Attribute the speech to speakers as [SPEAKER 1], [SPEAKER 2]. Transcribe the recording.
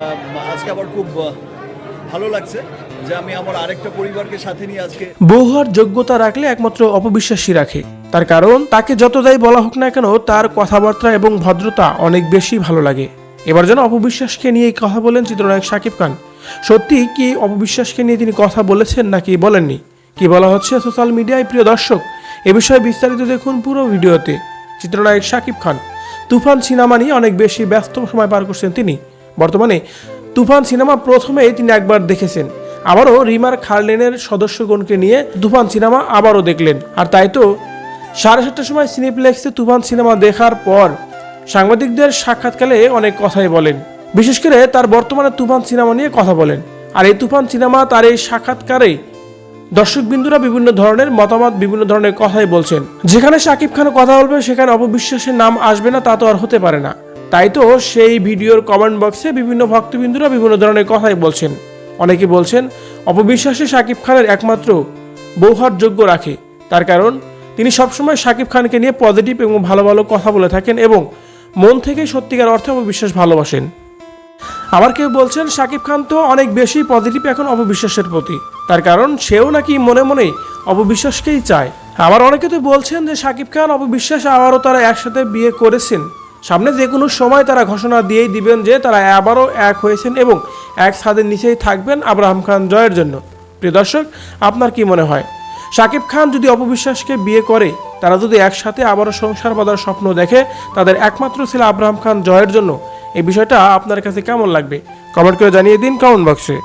[SPEAKER 1] আজকে আবার খুব ভালো লাগছে যে আমি আমার আরেকটা পরিবারকে সাথে নিয়ে আজকে
[SPEAKER 2] বউ যোগ্যতা রাখলে একমাত্র অপবিশ্বাসী রাখে। তার কারণ, তাকে যতদাই বলা হোক না কেন, তার কথাবার্তা এবং ভদ্রতা অনেক বেশি ভালো লাগে। এবার যেন অপবিশ্বাসকে নিয়ে কথা বলেন চিত্রনায়ক শাকিব খান। সত্যি কি অপবিশ্বাসকে নিয়ে তিনি কথা বলেছেন নাকি বলেননি? কি বলা হচ্ছে সোশ্যাল মিডিয়ায়, প্রিয় দর্শক? এ বিষয়ে বিস্তারিত দেখুন পুরো ভিডিওতে। চিত্রনায়ক শাকিব খান। তুফান সিনেমা নিয়ে অনেক বেশি ব্যস্ত সময় পার করছেন তিনি। বর্তমানে তুফান সিনেমা প্রথমে তিনি একবার দেখেছেন। আবারও রিমার খারলেনের সদস্যগণকে নিয়ে তুফান সিনেমা আবারও দেখলেন। আর তাই তো সাড়ে সাতটার সময় সিনেপ্লেক্সে তুফান সিনেমা দেখার পর সাংবাদিকদের সাক্ষাৎকালে অনেক কথাই বলেন। বিশেষ করে তার বর্তমানে তুফান সিনেমা নিয়ে কথা বলেন। আর এই তুফান সিনেমা তার এই সাক্ষাৎকারে দর্শকবিন্দুরা বিভিন্ন ধরনের মতামত, বিভিন্ন ধরনের কথাই বলছেন। যেখানে শাকিব খান কথা বলবে, সেখানে অপবিশ্বাসের নাম আসবে না, তা তো আর হতে পারে না। তাই তো সেই ভিডিওর কমেন্ট বক্সে বিভিন্ন ভক্তবিন্দুরা বিভিন্ন ধরনের কথাই বলছেন। অনেকে বলছেন, অপবিশ্বাসে শাকিব খানের একমাত্র বৌহার যোগ্য রাখে। তার কারণ, তিনি সবসময় শাকিব খানকে নিয়ে পজিটিভ এবং ভালো ভালো কথা বলে থাকেন এবং মন থেকে সত্যিকার অর্থে অপবিশ্বাস ভালোবাসেন। আবার কেউ বলছেন শাকিব খান তো অনেক বেশি পজিটিভ এখন অপবিশ্বাসের প্রতি। তার কারণ, সেও নাকি মনে মনে অপবিশ্বাসকেই চায়। আবার অনেকে তো বলছেন যে শাকিব খান অপবিশ্বাস আবারও তারা একসাথে বিয়ে করেছেন। সামনে যে কোনো সময় তারা ঘোষণা দিয়েই দিবেন যে তারা আবারও এক হয়েছেন এবং এক ছাদের নিচেই থাকবেন আব্রাহাম খান জয়ের জন্য। প্রিয় দর্শক, আপনার কি মনে হয়? শাকিব খান যদি অপবিশ্বাসকে বিয়ে করে, তারা যদি একসাথে আবারও সংসার বাঁধার স্বপ্ন দেখে, তাদের একমাত্র ছেলে আব্রাহাম খান জয়ের জন্য, এই বিষয়টা আপনার কাছে কেমন লাগবে? কমেন্ট করে জানিয়ে দিন কমেন্ট বক্সে।